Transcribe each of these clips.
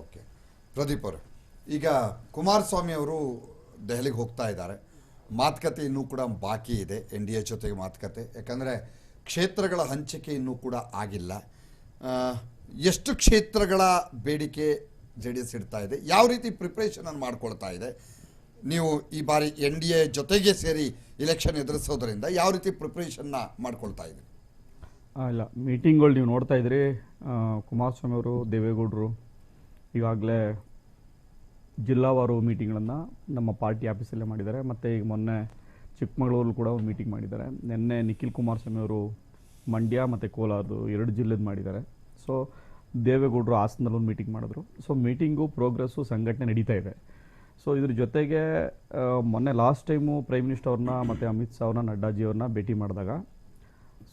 Okay. Pradeep ಅವರು, ಈಗ ಕುಮಾರಸ್ವಾಮಿ ಅವರು ದೆಹಲಿಗೆ ಹೋಗ್ತಾ ಇದ್ದಾರೆ. ಮಾತುಕತೆ ಇನ್ನೂ ಕೂಡ ಬಾಕಿ ಇದೆ, ಎನ್ ಡಿ ಎ ಜೊತೆಗೆ ಮಾತುಕತೆ. ಯಾಕಂದರೆ ಕ್ಷೇತ್ರಗಳ ಹಂಚಿಕೆ ಇನ್ನೂ ಕೂಡ ಆಗಿಲ್ಲ. ಎಷ್ಟು ಕ್ಷೇತ್ರಗಳ ಬೇಡಿಕೆ ಜೆ ಡಿ ಎಸ್ ಇಡ್ತಾ ಇದೆ, ಯಾವ ರೀತಿ ಪ್ರಿಪ್ರೇಷನನ್ನು ಮಾಡ್ಕೊಳ್ತಾ ಇದೆ, ನೀವು ಈ ಬಾರಿ ಎನ್ ಡಿ ಎ ಜೊತೆಗೆ ಸೇರಿ ಇಲೆಕ್ಷನ್ ಎದುರಿಸೋದ್ರಿಂದ ಯಾವ ರೀತಿ ಪ್ರಿಪ್ರೇಷನ್ನ ಮಾಡ್ಕೊಳ್ತಾ ಇದ್ದೀರಿ? ಇಲ್ಲ ಮೀಟಿಂಗ್ಗಳು ನೀವು ನೋಡ್ತಾ ಇದ್ರಿ ಕುಮಾರಸ್ವಾಮಿ ಅವರು, ದೇವೇಗೌಡರು ಈಗಾಗಲೇ ಜಿಲ್ಲಾವಾರು ಮೀಟಿಂಗ್ಗಳನ್ನು ನಮ್ಮ ಪಾರ್ಟಿ ಆಫೀಸಲ್ಲೇ ಮಾಡಿದ್ದಾರೆ. ಮತ್ತು ಈಗ ಮೊನ್ನೆ ಚಿಕ್ಕಮಗಳೂರು ಕೂಡ ಮೀಟಿಂಗ್ ಮಾಡಿದ್ದಾರೆ. ನಿನ್ನೆ ನಿಖಿಲ್ ಕುಮಾರಸ್ವಾಮಿ ಅವರು ಮಂಡ್ಯ ಮತ್ತು ಕೋಲಾರದು ಎರಡು ಜಿಲ್ಲೆದು ಮಾಡಿದ್ದಾರೆ. ಸೊ, ದೇವೇಗೌಡರು ಹಾಸನದಲ್ಲಿ ಒಂದು ಮೀಟಿಂಗ್ ಮಾಡಿದ್ರು. ಸೊ, ಮೀಟಿಂಗು, ಪ್ರೋಗ್ರೆಸ್ಸು, ಸಂಘಟನೆ ನಡೀತಾ ಇದೆ. ಸೊ, ಇದ್ರ ಜೊತೆಗೆ ಮೊನ್ನೆ ಲಾಸ್ಟ್ ಟೈಮು ಪ್ರೈಮ್ ಮಿನಿಸ್ಟರ್ ಅವ್ರನ್ನ ಮತ್ತು ಅಮಿತ್ ಶಾ ಅವ್ರನ್ನ, ನಡ್ಡಾಜಿ ಅವ್ರನ್ನ ಭೇಟಿ ಮಾಡಿದಾಗ,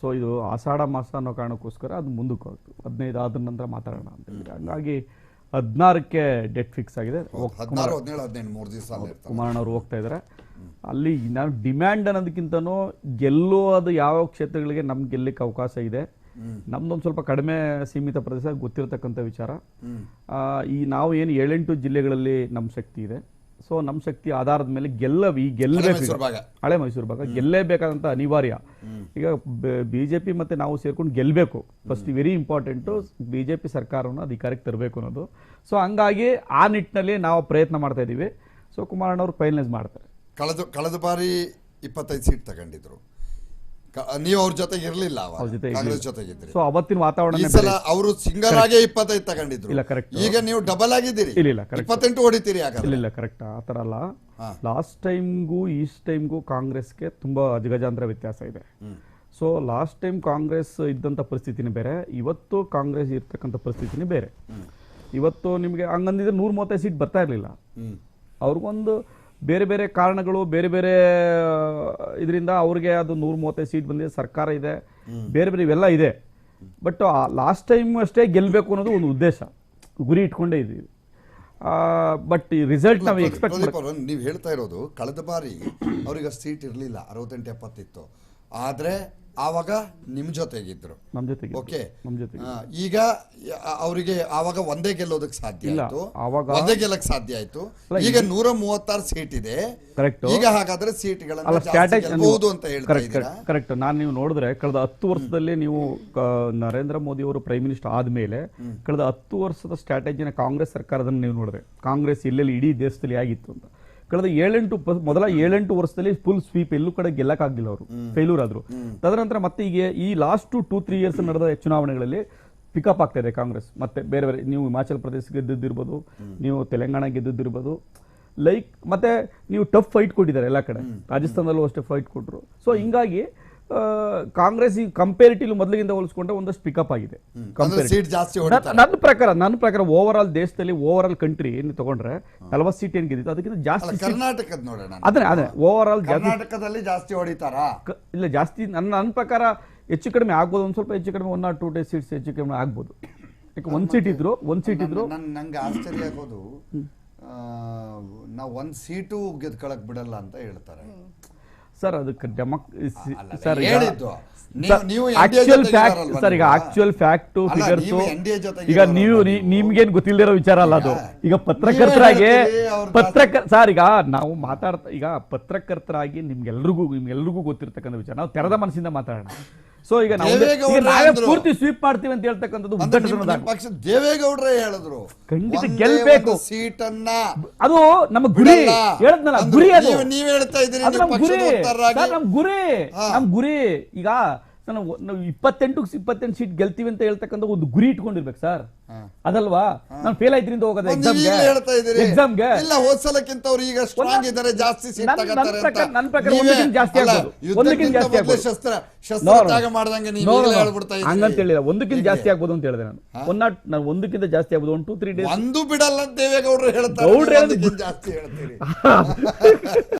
ಸೊ, ಇದು ಆಷಾಢ ಮಾಸ ಅನ್ನೋ ಕಾರಣಕ್ಕೋಸ್ಕರ ಅದು ಮುಂದಕ್ಕೆ ಹೋಗ್ತು ಹದಿನೈದು ಆದ ನಂತರ ಮಾತಾಡೋಣ ಅಂತ ಹಂಗಾಗಿ ಹದಿನಾರಕ್ಕೆ ಡೇಟ್ ಫಿಕ್ಸ್ ಆಗಿದೆ. ಹದಿನಾರು ಹದಿನೇಳು ಹದಿನೆಂಟು ಮೂರು ದಿವಸ ಕುಮಾರಣ್ಣವ್ರು ಹೋಗ್ತಾ ಇದ್ದಾರೆ ಅಲ್ಲಿ ನಾನು ಡಿಮ್ಯಾಂಡ್ ಅನ್ನೋದಕ್ಕಿಂತನೂ ಗೆಲ್ಲೋದು ಯಾವ ಕ್ಷೇತ್ರಗಳಿಗೆ ನಮ್ಗೆ ಗೆಲ್ಲಕ್ಕೆ ಅವಕಾಶ ಇದೆ. ನಮ್ದೊಂದು ಸ್ವಲ್ಪ ಕಡಿಮೆ ಸೀಮಿತ ಪ್ರದೇಶ ಗೊತ್ತಿರತಕ್ಕಂಥ ವಿಚಾರ. ಈ ನಾವು ಏನು ಏಳೆಂಟು ಜಿಲ್ಲೆಗಳಲ್ಲಿ ನಮ್ಮ ಶಕ್ತಿ ಇದೆ. ಸೊ ನಮ್ಮ ಶಕ್ತಿ ಆಧಾರದ ಮೇಲೆ ಗೆಲ್ಲವಿ ಗೆಲ್ಲಬೇಕು ಹಳೆ ಮೈಸೂರು ಭಾಗ. ಗೆಲ್ಲೇಬೇಕಾದಂಥ ಅನಿವಾರ್ಯ. ಈಗ ಬಿ ಜೆ ಪಿ ಮತ್ತು ನಾವು ಸೇರ್ಕೊಂಡು ಗೆಲ್ಲಬೇಕು first very important B J P ಸರ್ಕಾರವನ್ನು ಅಧಿಕಾರಕ್ಕೆ ತರಬೇಕು ಅನ್ನೋದು. ಸೊ ಹಂಗಾಗಿ ಆ ನಿಟ್ಟಿನಲ್ಲಿ ನಾವು ಪ್ರಯತ್ನ ಮಾಡ್ತಾ ಇದ್ದೀವಿ. ಸೊ ಕುಮಾರಣ್ಣವ್ರು ಫೈನಲೈಸ್ ಮಾಡ್ತಾರೆ. ಕಳೆದ ಕಳೆದ ಬಾರಿ ಇಪ್ಪತ್ತೈದು ಸೀಟ್ ತಗೊಂಡಿದ್ರು. ನೀವು ಅವ್ರ ಜೊತೆಗೆ ಇರಲಿಲ್ಲ ಅವ್ರ ಜೊತೆ ಕಾಂಗ್ರೆಸ್ ಜೊತೆಗಿದ್ರಿ ಸೊ ಅವತ್ತಿನ ವಾತಾವರಣ ಈ ಸಲ ಅವರು ಸಿಂಗಲ್ ಆಗೇ ಇಪ್ಪತ್ತೈದು ತಗೊಂಡಿದ್ರು. ಇಲ್ಲ, ಕರೆಕ್ಟ್ ಈಗ ನೀವು ಡಬಲ್ ಆಗಿದ್ದೀರಿ. ಇಲ್ಲ, ಇಲ್ಲ, ಕರೆಕ್ಟ್ ಇಪ್ಪತ್ತೆಂಟು ಹೊಡಿತೀರಿ ಇಲ್ಲ ಇಲ್ಲ ಕರೆಕ್ಟ್ ಆ ಥರ ಅಲ್ಲ. ಲಾಸ್ಟ್ ಟೈಮ್ಗೂ ಈಸ್ಟ್ ಟೈಮ್ಗೂ ಕಾಂಗ್ರೆಸ್ಗೆ ತುಂಬಾ ಅಜಗಜಾಂತರ ವ್ಯತ್ಯಾಸ ಇದೆ. ಸೊ ಲಾಸ್ಟ್ ಟೈಮ್ ಕಾಂಗ್ರೆಸ್ ಇದ್ದಂಥ ಪರಿಸ್ಥಿತಿನೇ ಬೇರೆ ಇವತ್ತು ಕಾಂಗ್ರೆಸ್ ಇರ್ತಕ್ಕಂಥ ಪರಿಸ್ಥಿತಿನೇ ಬೇರೆ. ಇವತ್ತು ನಿಮಗೆ ಹಂಗಂದಿದ್ರೆ ನೂರ ಮೂವತ್ತೈದು ಸೀಟ್ ಬರ್ತಾ ಇರಲಿಲ್ಲ. ಅವ್ರಿಗೊಂದು ಬೇರೆ ಬೇರೆ ಕಾರಣಗಳು ಬೇರೆ ಬೇರೆ ಇದರಿಂದ ಅವ್ರಿಗೆ ಅದು ನೂರ ಮೂವತ್ತೈದು ಸೀಟ್ ಬಂದಿದೆ ಸರ್ಕಾರ ಇದೆ ಬೇರೆ ಬೇರೆ ಇವೆಲ್ಲ ಇದೆ. ಬಟ್ ಲಾಸ್ಟ್ ಟೈಮ್ ಅಷ್ಟೇ ಗೆಲ್ಲಬೇಕು ಅನ್ನೋದು ಒಂದು ಉದ್ದೇಶ. ಗುರಿ ಇಟ್ಕೊಂಡೇ ಇದ್ದೀವಿ. ಬಟ್ ಈ ರಿಸಲ್ಟ್ ನಾವು ಎಕ್ಸ್ಪೆಕ್ಟ್ ನೀವು ಹೇಳ್ತಾ ಇರೋದು ಕಳೆದ ಬಾರಿ ಅವ್ರಿಗೆ ಸೀಟ್ ಇರಲಿಲ್ಲ ಅರವತ್ತೆಂಟು ಎಪ್ಪತ್ತಿತ್ತು. ಆದ್ರೆ ಆವಾಗ ನಿಮ್ ಜೊತೆಗಿದ್ರು. ನಮ್ಮ ಜೊತೆಗೆ ಓಕೆ ನಮ್ಮ ಜೊತೆಗೆ ಆ, ಈಗ ಅವರಿಗೆ ಆವಾಗ ಒಂದೇ ಗೆಲ್ಲೋದಕ್ಕೆ ಸಾಧ್ಯ ಇಲ್ಲ, ಆಯ್ತು. ಆವಾಗ- ಒಂದೇ ಗೆಲ್ಲಕ್ ಸಾಧ್ಯ ಆಯ್ತು. ಈಗ ನೂರ ಮೂವತ್ತಾರು ಸೀಟ್ ಇದೆ. ಕರೆಕ್ಟ್ ಈಗ ಹಾಗಾದ್ರೆ ಸೀಟ್ಗಳನ್ನ ಜಾಸ್ತಿ ಸ್ಟ್ರಾಟಜಿ ಗೆಲ್ಬಹುದು ಅಂತ ಹೇಳ್ತಾ ಕರೆಕ್ಟ್ ಇದ್ದೀರಾ? ಕರೆಕ್ಟ್ ನಾನು ನೀವು ನೋಡಿದ್ರೆ ಕಳೆದ ಹತ್ತು ವರ್ಷದಲ್ಲಿ ನೀವು ಕ- ನರೇಂದ್ರ ಮೋದಿ ಅವರು ಪ್ರೈಮ್ ಮಿನಿಸ್ಟರ್ ಆದ್ಮೇಲೆ ಕಳೆದ ಹತ್ತು ವರ್ಷದ ಸ್ಟ್ರಾಟಜಿನ ಕಾಂಗ್ರೆಸ್ ಸರ್ಕಾರದನ್ನು ನೀವು ನೋಡಿದ್ರೆ. ಕಾಂಗ್ರೆಸ್ ಎಲ್ಲೆಲ್ಲಿ ಇಡೀ ದೇಶದಲ್ಲಿ ಆಗಿತ್ತು ಅಂತ. ಕಳೆದ ಏಳೆಂಟು ಮೊದಲ ಏಳೆಂಟು ವರ್ಷದಲ್ಲಿ ಫುಲ್ ಸ್ವೀಪ್ ಎಲ್ಲೂ ಕಡೆ ಗೆಲ್ಲಕ್ಕಾಗಲಿಲ್ಲ ಅವರು. ಫೇಲ್ಯೂರ್ ಆದ್ರು. ತದನಂತರ ಮತ್ತೆ ಈಗ ಈ ಲಾಸ್ಟ್ ಟು ತ್ರೀ ಇಯರ್ಸ್ ನಡೆದ ಚುನಾವಣೆಗಳಲ್ಲಿ ಪಿಕಪ್ ಆಗ್ತಾ ಇದೆ ಕಾಂಗ್ರೆಸ್. ಮತ್ತೆ ಬೇರೆ ಬೇರೆ ನೀವು ಹಿಮಾಚಲ ಪ್ರದೇಶ ಗೆದ್ದಿದ್ದಿರ್ಬೋದು ನೀವು ತೆಲಂಗಾಣ ಗೆದ್ದಿದ್ದಿರ್ಬೋದು ಲೈಕ್ ಮತ್ತೆ ನೀವು ಟಫ್ ಫೈಟ್ ಕೊಟ್ಟಿದ್ದಾರೆ ಎಲ್ಲ ಕಡೆ. ರಾಜಸ್ಥಾನದಲ್ಲೂ ಅಷ್ಟೇ ಫೈಟ್ ಕೊಟ್ಟರು ಸೊ ಹಿಂಗಾಗಿ ಕಾಂಗ್ರೆಸ್ ಈ ಕಂಪೇರಿಟಿವ್ ಮೊದಲಿಗಿಂತ ಹೋಲಿಸ್ಕೊಂಡ್ರೆ ಒಂದಷ್ಟು ಪಿಕಪ್ ಆಗಿದೆ. ಅಂದ್ರೆ ಸೀಟ್ ಜಾಸ್ತಿ ಹೊಡಿತಾರೆ. ನನ್ನ ಪ್ರಕಾರ ನನ್ನ ಪ್ರಕಾರ ಓವರ್ ಆಲ್ ದೇಶದಲ್ಲಿ ಓವರ್ ಆಲ್ ಕಂಟ್ರಿ ಏನು ತಗೊಂಡ್ರೆ ನಲವತ್ತು ಸೀಟ್ ಏನ್ ಗೆದ್ದಿತ್ತು? ಅದಕ್ಕಿಂತ ಜಾಸ್ತಿ ಕರ್ನಾಟಕದ ನೋಡೋಣ ಅದೇ ಅದೇ ಓವರ್ ಆಲ್ ಕರ್ನಾಟಕದಲ್ಲಿ ಜಾಸ್ತಿ ಹೊಡಿತಾರ? ಇಲ್ಲ ಜಾಸ್ತಿ ನನ್ನ ನನ್ನ ಪ್ರಕಾರ ಹೆಚ್ಚು ಕಡಿಮೆ ಆಗ್ಬೋದು ಒಂದು ಸ್ವಲ್ಪ ಹೆಚ್ಚು ಕಡಿಮೆ one or two day seats ಹೆಚ್ಚು ಕಡಿಮೆ ಆಗ್ಬೋದು. ಯಾಕೆ ಒಂದು ಸೀಟ್ ಇದ್ರು ಒಂದು ಸೀಟ್ ಇದ್ರು ನಂಗೆ ಆಶ್ಚರ್ಯ ಆಗೋದು ನಾವು ಒಂದ್ ಸೀಟು ಗೆದ್ಕೊಳಕ್ ಬಿಡಲ್ಲ ಅಂತ ಹೇಳ್ತಾರೆ. ಸರ್ ಅದಕ್ಕೆ ಡೆಮಕ್ ಸರ್ ಆಕ್ಚುಯಲ್ ಫ್ಯಾಕ್ಟ್ ಸರ್ ಈಗ? ಆಕ್ಚುಯಲ್ ಫ್ಯಾಕ್ಟ್ ಫಿಗರ್ಸ್ ಈಗ ನೀವು? ನಿಮ್ಗೇನ್ ಗೊತ್ತಿಲ್ಲದಿರೋ ವಿಚಾರ ಅಲ್ಲ ಅದು. ಈಗ ಪತ್ರಕರ್ತರಾಗಿ ಪತ್ರಕರ್ ಪತ್ರಕ ಸರ್ ಈಗ ನಾವು ಮಾತಾಡ್ತಾ ಈಗ ಪತ್ರಕರ್ತರಾಗಿ ನಿಮ್ಗೆಲ್ರಿಗೂ ನಿಮ್ಗೆಲ್ರಿಗೂ ಗೊತ್ತಿರ್ತಕ್ಕಂಥ ವಿಚಾರ. ನಾವು ತೆರೆದ ಮನಸ್ಸಿಂದ ಮಾತಾಡೋಣ. ಸೊ ಈಗ ನಾವು ನಾವೇ ಪೂರ್ತಿ ಸ್ವೀಪ್ ಮಾಡ್ತೀವಿ ಅಂತ ಹೇಳ್ತಕ್ಕಂಥದ್ದು ಪಕ್ಷ ದೇವೇಗೌಡರೇ ಹೇಳಿದ್ರು. ಖಂಡಿತ ಗೆಲ್ಬೇಕು. ಸೀಟನ್ನ ಅದು ನಮ್ಮ ಗುರಿ. ಹೇಳದ್ನಲ್ಲ ಗುರಿ ಅದು. ನೀವು- ಹೇಳ್ತಾ ಇದ್ದೀರಿ ಗುರಿ. ನಮ್ ಗುರಿ. ನಮ್ ಗುರಿ. ಈಗ ನಾವು ನಾವು ಇಪ್ಪತ್ತೆಂಟು ಇಪ್ಪತ್ತೆಂಟು ಸೀಟ್ ಗೆಲ್ತೀವಿ ಅಂತ ಹೇಳ್ತಕ್ಕಂಥ ಒಂದು ಗುರಿ ಇಟ್ಕೊಂಡಿರ್ಬೇಕು ಸರ್. ಅದಲ್ವಾ? ನಾನು ಫೇಲ್ ಆಯ್ತಿರಿಂದ ಹೋಗೋದು ಎಕ್ಸಾಮ್ಗೆ ಎಕ್ಸಾಮ್ಗೆ ಇಲ್ಲ ಹೋದ್ ಸಲಕ್ಕಿಂತ ಅವ್ರು ಈಗ ಸ್ಟ್ರಾಂಗ್ ಇದ್ದಾರೆ ಜಾಸ್ತಿ ಸೀಟ್ ನನ್- ನನ್ ತಗೋತಾರೆ ಪ್ರಕಾರ- ಅಂತ. ನನ್ ಪ್ರಕಾರ ಒಂದಕ್ಕಿಂತ ಜಾಸ್ತಿ ಆಗ್ಬೋದು. ಒಂದಕ್ಕಿಂತ ಜಾಸ್ತಿ ಆಗ್ಬೋದು. ಶಸ್ತ್ರ ಶಸ್ತ್ರ. ತ್ಯಾಗ ಮಾಡ್ದಂಗೆ ನೀವು ಹೇಳ್ಬಿಡ್ತಾ ಹಂಗಂತ ಇದ್ದೀರಿ. ಹೇಳಿಲ್ಲ ಒಂದಕ್ಕಿಂತ ಜಾಸ್ತಿ ಆಗ್ಬೋದು ಅಂತ ಹೇಳಿದೆ ನಾನು. ಒನ್ ನಾಟ್ ನಾನು ಒಂದಕ್ಕಿಂತ ಜಾಸ್ತಿ ಆಗ್ಬೋದು. ಒನ್ ಟೂ ತ್ರೀ ಡೇಸ್ ಒಂದು ಬಿಡಲ್ಲ ಅಂತ ದೇವೇಗೌಡರು ಹೇಳ್ತಾರೆ. ಗೌಡ್ರು ಜಾಸ್ತಿ ಹೇಳ್ತೀರಿ.